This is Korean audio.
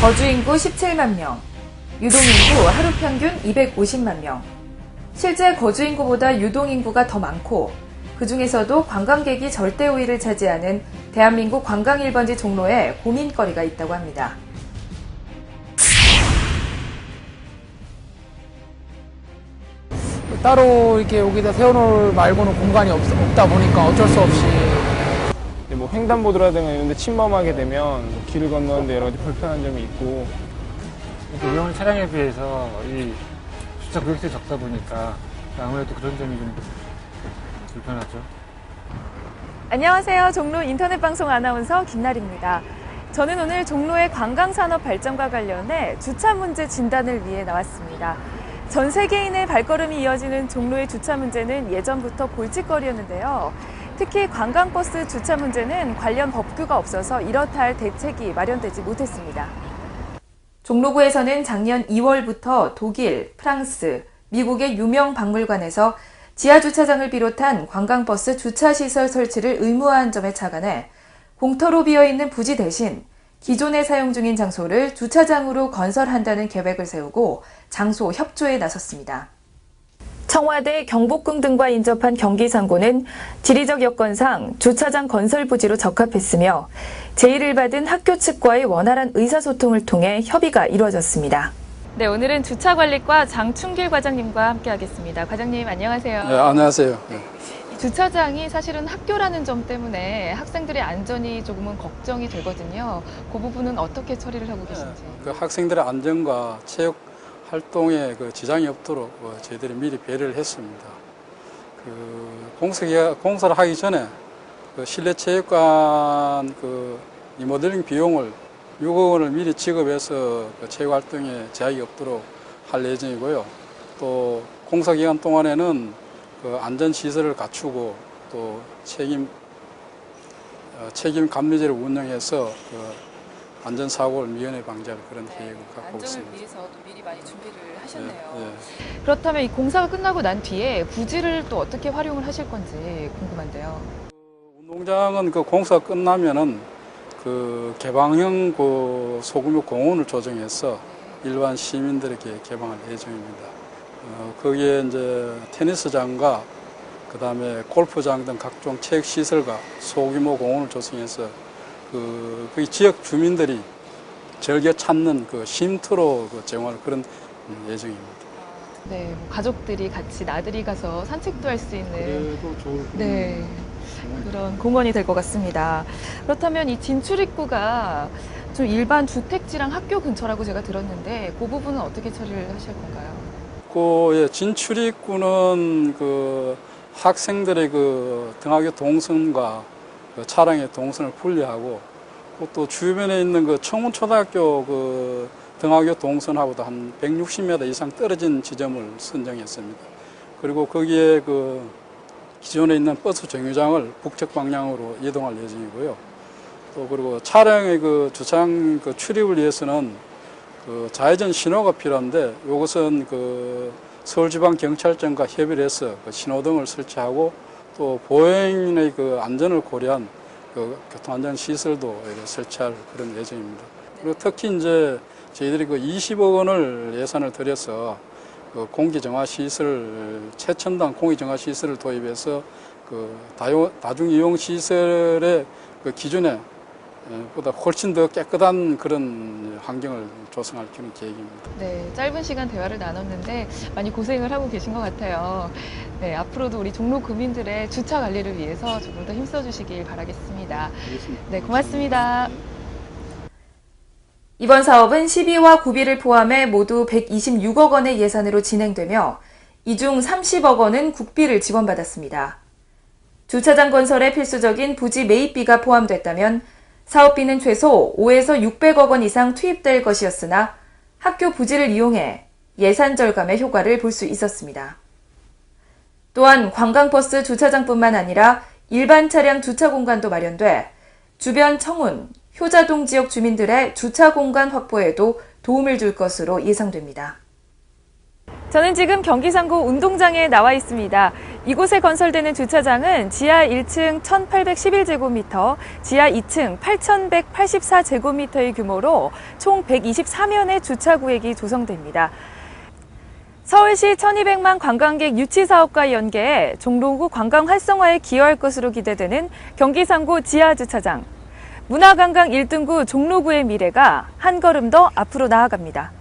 거주인구 17만 명, 유동인구 하루 평균 250만 명. 실제 거주인구보다 유동인구가 더 많고 그 중에서도 관광객이 절대 우위를 차지하는 대한민국 관광 1번지 종로에 고민거리가 있다고 합니다. 따로 이렇게 여기다 세워놓을 말고는 공간이 없, 없다 보니까 어쩔 수 없이 뭐 횡단보도라든가 이런 데 침범하게 되면 뭐 길을 건너는데 여러 가지 불편한 점이 있고 이렇게 위험한 차량에 비해서 이 주차 구역수가 적다 보니까 아무래도 그런 점이 좀 불편하죠. 안녕하세요. 종로 인터넷 방송 아나운서 김나리입니다. 저는 오늘 종로의 관광산업 발전과 관련해 주차 문제 진단을 위해 나왔습니다. 전 세계인의 발걸음이 이어지는 종로의 주차 문제는 예전부터 골칫거리였는데요. 특히 관광버스 주차 문제는 관련 법규가 없어서 이렇다 할 대책이 마련되지 못했습니다. 종로구에서는 작년 2월부터 독일, 프랑스, 미국의 유명 박물관에서 지하 주차장을 비롯한 관광버스 주차 시설 설치를 의무화한 점에 착안해 공터로 비어 있는 부지 대신 기존에 사용 중인 장소를 주차장으로 건설한다는 계획을 세우고 장소 협조에 나섰습니다. 청와대, 경복궁 등과 인접한 경기 상고는 지리적 여건상 주차장 건설 부지로 적합했으며 제의를 받은 학교 측과의 원활한 의사소통을 통해 협의가 이루어졌습니다. 네, 오늘은 주차관리과 장충길 과장님과 함께하겠습니다. 과장님 안녕하세요. 네, 안녕하세요. 네. 이 주차장이 사실은 학교라는 점 때문에 학생들의 안전이 조금은 걱정이 되거든요. 그 부분은 어떻게 처리를 하고 계신지. 그 학생들의 안전과 체육 활동에 그 지장이 없도록 어, 저희들이 미리 배려를 했습니다. 그 공사 공사를 하기 전에 그 실내 체육관 그 리모델링 비용을 6억 원을 미리 지급해서 그 체육 활동에 제약이 없도록 할 예정이고요. 또 공사 기간 동안에는 그 안전 시설을 갖추고 또 책임 어, 책임 감리제를 운영해서 그 안전 사고를 미연에 방지할 그런 계획을 갖고 있습니다. 위해서 미리 많이 준비를 예, 예. 그렇다면 이 공사가 끝나고 난 뒤에 부지를 또 어떻게 활용을 하실 건지 궁금한데요. 운동장은 그 공사 끝나면은 그 개방형 그 소규모 공원을 조정해서 일반 시민들에게 개방할 예정입니다. 어, 거기에 이제 테니스장과 그 다음에 골프장 등 각종 체육 시설과 소규모 공원을 조성해서 그, 그 지역 주민들이 즐겨 찾는 그 쉼터로 그 제공할 그런 음, 예정입니다. 네, 뭐 가족들이 같이 나들이 가서 산책도 할 수 있는 그래도 좋을 네. 그런 공원이 될 것 같습니다. 그렇다면 이 진출 입구가 좀 일반 주택지랑 학교 근처라고 제가 들었는데 그 부분은 어떻게 처리를 하실 건가요? 그 예, 진출 입구는 그 학생들의 그 등하교 동선과 그 차량의 동선을 분리하고 그또 주변에 있는 그 청운초등학교 그 등하교 동선하고도 한 160m 이상 떨어진 지점을 선정했습니다. 그리고 거기에 그 기존에 있는 버스 정류장을 북측 방향으로 이동할 예정이고요. 또 그리고 차량의 그 주차장 그 출입을 위해서는 그 좌회전 신호가 필요한데 이것은 그 서울지방경찰청과 협의를 해서 그 신호등을 설치하고 또 보행인의 그 안전을 고려한 그 교통안전 시설도 설치할 그런 예정입니다. 그리고 특히 이제 저희들이 그 20억 원을 예산을 들여서 그 공기 정화 시설 최첨단 공기 정화 시설을 도입해서 그 다요, 다중 이용 시설의 그 기준에 예, 보다 훨씬 더 깨끗한 그런 환경을 조성할 그런 계획입니다. 네, 짧은 시간 대화를 나눴는데 많이 고생을 하고 계신 것 같아요. 네, 앞으로도 우리 종로 구민들의 주차 관리를 위해서 조금 더 힘써 주시길 바라겠습니다. 네, 고맙습니다. 이번 사업은 12와 9비를 포함해 모두 126억 원의 예산으로 진행되며 이 중 30억 원은 국비를 지원받았습니다. 주차장 건설에 필수적인 부지 매입비가 포함됐다면 사업비는 최소 5에서 600억 원 이상 투입될 것이었으나 학교 부지를 이용해 예산 절감의 효과를 볼 수 있었습니다. 또한 관광버스 주차장뿐만 아니라 일반 차량 주차 공간도 마련돼 주변 청운, 효자동 지역 주민들의 주차 공간 확보에도 도움을 줄 것으로 예상됩니다. 저는 지금 경기상고 운동장에 나와 있습니다. 이곳에 건설되는 주차장은 지하 1층 1811제곱미터, 지하 2층 8184제곱미터의 규모로 총 124면의 주차 구역이 조성됩니다. 서울시 1200만 관광객 유치 사업과 연계해 종로구 관광 활성화에 기여할 것으로 기대되는 경기상고 지하 주차장. 문화관광 1등구 종로구의 미래가 한 걸음 더 앞으로 나아갑니다.